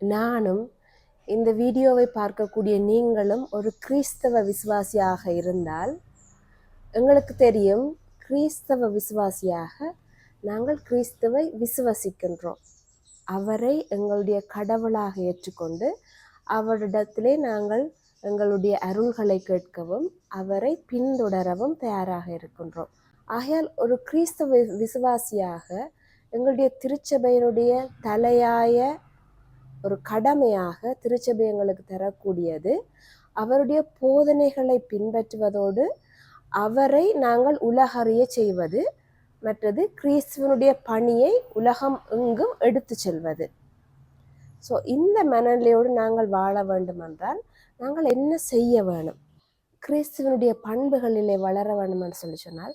நானும் இந்த வீடியோவை பார்க்கக்கூடிய நீங்களும் ஒரு கிறிஸ்தவ விசுவாசியாக இருந்தால் எங்களுக்கு தெரியும் கிறிஸ்தவ விசுவாசியாக நாங்கள் கிறிஸ்துவை விசுவசிக்கின்றோம். அவரை எங்களுடைய கடவுளாக ஏற்றுக்கொண்டு அவரிடத்திலே நாங்கள் எங்களுடைய அருள்களை கேட்கவும் அவரை பின்தொடரவும் தயாராக இருக்கின்றோம். ஆகையால் ஒரு கிறிஸ்தவ விசுவாசியாக எங்களுடைய திருச்சபையினுடைய தலையாய ஒரு கடமையாக திருச்சபை எங்களுக்கு தரக்கூடியது. அவருடைய போதனைகளை பின்பற்றுவதோடு அவரை நாங்கள் உலகறிய செய்வது மற்றது கிறிஸ்துவனுடைய பணியை உலகம் எங்கும் எடுத்து செல்வது. ஸோ இந்த மனநிலையோடு நாங்கள் வாழ வேண்டுமென்றால் நாங்கள் என்ன செய்ய வேணும்? கிறிஸ்துவனுடைய பண்புகளிலே வளர வேண்டும்னு சொல்லி சொன்னால்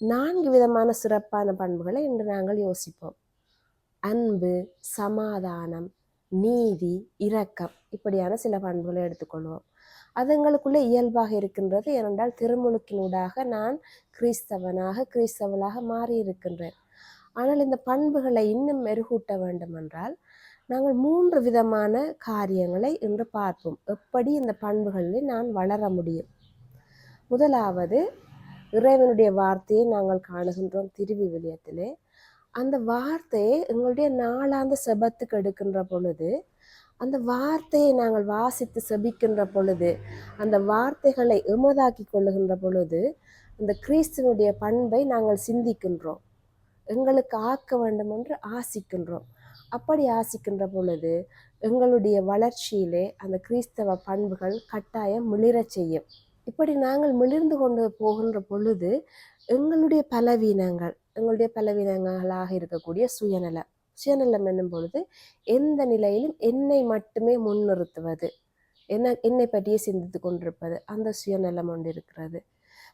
நான்கு விதமான சிறப்பான பண்புகளை இன்று நாங்கள் யோசிப்போம். அன்பு சமாதானம் நீதி இரக்கம் இப்படியான சில பண்புகளை எடுத்துக்கொள்வோம். அதுங்களுக்குள்ளே இயல்பாக இருக்கின்றது ஏனென்றால் திருமுழுக்கினூடாக நான் கிறிஸ்தவனாக கிறிஸ்தவளாக மாறி இருக்கின்றேன் ஆனால் இந்த பண்புகளை இன்னும் மெருகூட்ட வேண்டுமென்றால் நாங்கள் மூன்று விதமான காரியங்களை இன்று பார்ப்போம். எப்படி இந்த பண்புகளில் நான் வளர முடியும்? முதலாவது இறைவனுடைய வார்த்தையை நாங்கள் காணுகின்றோம் திருவிவிலியத்திலே. அந்த வார்த்தையை எங்களுடைய நாளாந்த செபத்துக்கு எடுக்கின்ற பொழுது அந்த வார்த்தையை நாங்கள் வாசித்து செபிக்கின்ற பொழுது அந்த வார்த்தைகளை எமதாக்கி கொள்ளுகின்ற பொழுது அந்த கிறிஸ்துவனுடைய பண்பை நாங்கள் சிந்திக்கின்றோம். எங்களுக்கு ஆக்க வேண்டும் என்று ஆசிக்கின்றோம். அப்படி ஆசிக்கின்ற பொழுது எங்களுடைய வளர்ச்சியிலே அந்த கிறிஸ்தவ பண்புகள் கட்டாயம் மிளிரச் செய்யும். இப்படி நாங்கள் மிளிர்ந்து கொண்டு போகின்ற பொழுது எங்களுடைய பலவீனங்கள் எங்களுடைய பலவீனங்களாக இருக்கக்கூடிய சுயநலம் சுயநலம் என்னும் பொழுது எந்த நிலையிலும் என்னை மட்டுமே முன்னிறுத்துவது. என்ன என்னை பற்றியே சிந்தித்து கொண்டிருப்பது. அந்த சுயநலம் ஒன்று இருக்கிறது.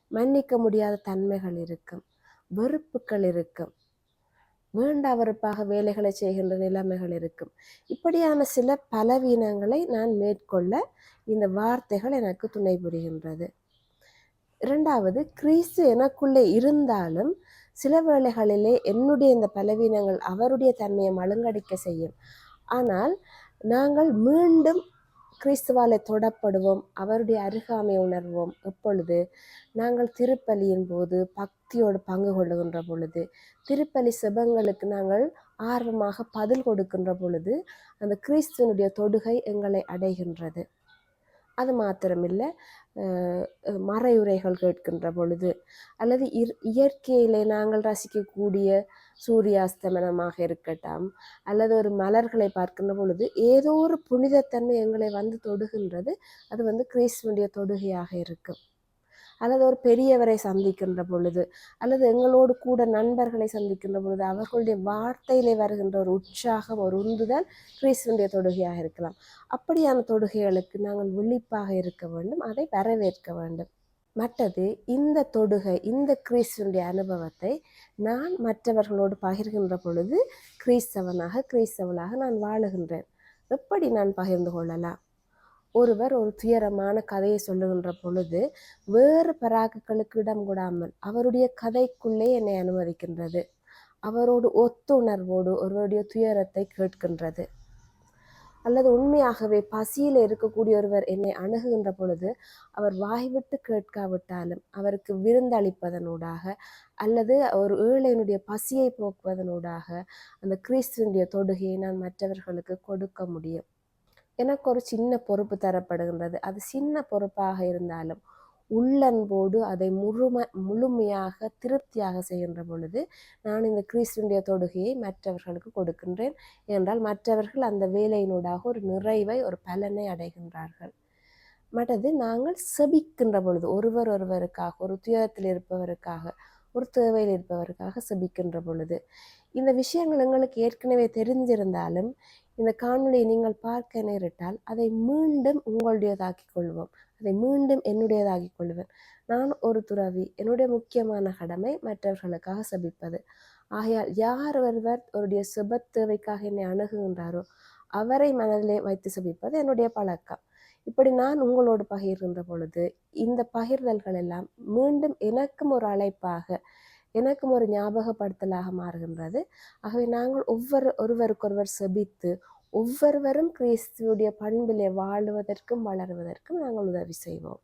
மன்னிக்க முடியாத தன்மைகள் இருக்கும். வெறுப்புகள் இருக்கும். வேண்டா வெறுப்பாக வேலைகளை செய்கின்ற நிலைமைகள் இருக்கும். இப்படியான சில பலவீனங்களை நான் மேற்கொள்ள இந்த வார்த்தைகள் எனக்கு துணை புரிகின்றது. இரண்டாவது கிறிஸ்து எனக்குள்ளே இருந்தாலும் சில வேளைகளிலே என்னுடைய இந்த பலவீனங்கள் அவருடைய தன்மையை மழுங்கடிக்க செய்யும். ஆனால் நாங்கள் மீண்டும் கிறிஸ்துவாலை தொடப்படுவோம் அவருடைய அருகாமை உணர்வோம். எப்பொழுது நாங்கள் திருப்பலியின் போது பக்தியோடு பங்கு கொள்ளுகின்ற பொழுது திருப்பலி செபங்களுக்கு நாங்கள் ஆர்வமாக பதில் கொடுக்கின்ற பொழுது அந்த கிறிஸ்துவனுடைய தொடுகை எங்களை அடைகின்றது. அது மாத்திரமில்லை. மறையுரைகள் கேட்கின்ற பொழுது அல்லது இயற்கையிலே நாங்கள் ரசிக்கக்கூடிய சூரியாஸ்தமனமாக இருக்கட்டும் அல்லது ஒரு மலர்களை பார்க்கின்ற பொழுது ஏதோ ஒரு புனிதத்தன்மை எங்களை வந்து தொடுகின்றது. அது வந்து கிறிஸ்துவனுடைய தொடுகையாக இருக்கும். அல்லது ஒரு பெரியவரை சந்திக்கின்ற பொழுது அல்லது எங்களோடு கூட நண்பர்களை சந்திக்கின்ற பொழுது அவர்களுடைய வார்த்தையிலே வருகின்ற ஒரு உற்சாகம் ஒரு உந்துதல் கிறிஸ்துவனுடைய தொடுகையாக இருக்கலாம். அப்படியான தொடுகைகளுக்கு நாங்கள் விழிப்பாக இருக்க வேண்டும் அதை வரவேற்க வேண்டும். மற்றது இந்த தொடுகை இந்த கிறிஸ்துவனுடைய அனுபவத்தை நான் மற்றவர்களோடு பகிர்கின்ற பொழுது கிறிஸ்தவனாக கிறிஸ்தவனாக நான் வாழுகின்றேன். எப்படி நான் பகிர்ந்து கொள்ளலாம்? ஒருவர் ஒரு துயரமான கதையை சொல்லுகின்ற பொழுது வேறு பராக்குகளுக்கு இடம் கூடாமல் அவருடைய கதைக்குள்ளே என்னை அனுமதிக்கின்றது. அவரோடு ஒத்துணர்வோடு ஒருவருடைய துயரத்தை கேட்கின்றது. அல்லது உண்மையாகவே பசியில் இருக்கக்கூடிய ஒருவர் என்னை அணுகுகின்ற பொழுது அவர் வாய்விட்டு கேட்காவிட்டாலும் அவருக்கு விருந்தளிப்பதனூடாக அல்லது ஒரு ஏழையினுடைய பசியை போக்குவதனூடாக அந்த கிறிஸ்துவனுடைய தொடுகையை நான் மற்றவர்களுக்கு கொடுக்க முடியும். எனக்கு ஒரு சின்ன பொறுப்பு தரப்படுகின்றது. அது சின்ன பொறுப்பாக இருந்தாலும் உள்ளன்போடு அதை முழும முழுமையாக திருப்தியாக செய்கின்ற பொழுது நான் இந்த கிறிஸ்துடைய தொடுகையை மற்றவர்களுக்கு கொடுக்கின்றேன். என்றால் மற்றவர்கள் அந்த வேலையினூடாக ஒரு நிறைவை ஒரு பலனை அடைகின்றார்கள். மற்றது நாங்கள் செபிக்கின்ற பொழுது ஒருவர் ஒருவருக்காக ஒரு துயரத்தில் இருப்பவருக்காக ஒரு தேவையில் இருப்பவருக்காக செபிக்கின்ற பொழுது. இந்த விஷயங்கள் எங்களுக்கு ஏற்கனவே தெரிஞ்சிருந்தாலும் இந்த காணொலியை நீங்கள் பார்க்க நேரிட்டால் அதை மீண்டும் உங்களுடையதாக்கிக் கொள்வோம். அதை மீண்டும் என்னுடையதாக்கிக் கொள்வேன். நான் ஒரு துறவி என்னுடைய முக்கியமான கடமை மற்றவர்களுக்காக சபிப்பது. ஆகையால் யார் ஒருவர் அவருடைய சுப தேவைக்காக என்னை அணுகுகின்றாரோ அவரை மனதிலே வைத்து சபிப்பது என்னுடைய பழக்கம். இப்படி நான் உங்களோடு பகிர்கின்ற பொழுது இந்த பகிர்தல்கள் எல்லாம் மீண்டும் எனக்கும் ஒரு அழைப்பாக எனக்கும் ஒரு ஞாபகப்படுத்தலாக மாறுகின்றது. ஆகவே நாங்கள் ஒவ்வொரு ஒருவருக்கொருவர் செபித்து ஒவ்வொருவரும் கிறிஸ்துவுடைய பண்பிலே வாழுவதற்கும் வளருவதற்கும் நாங்கள் உதவி செய்வோம்.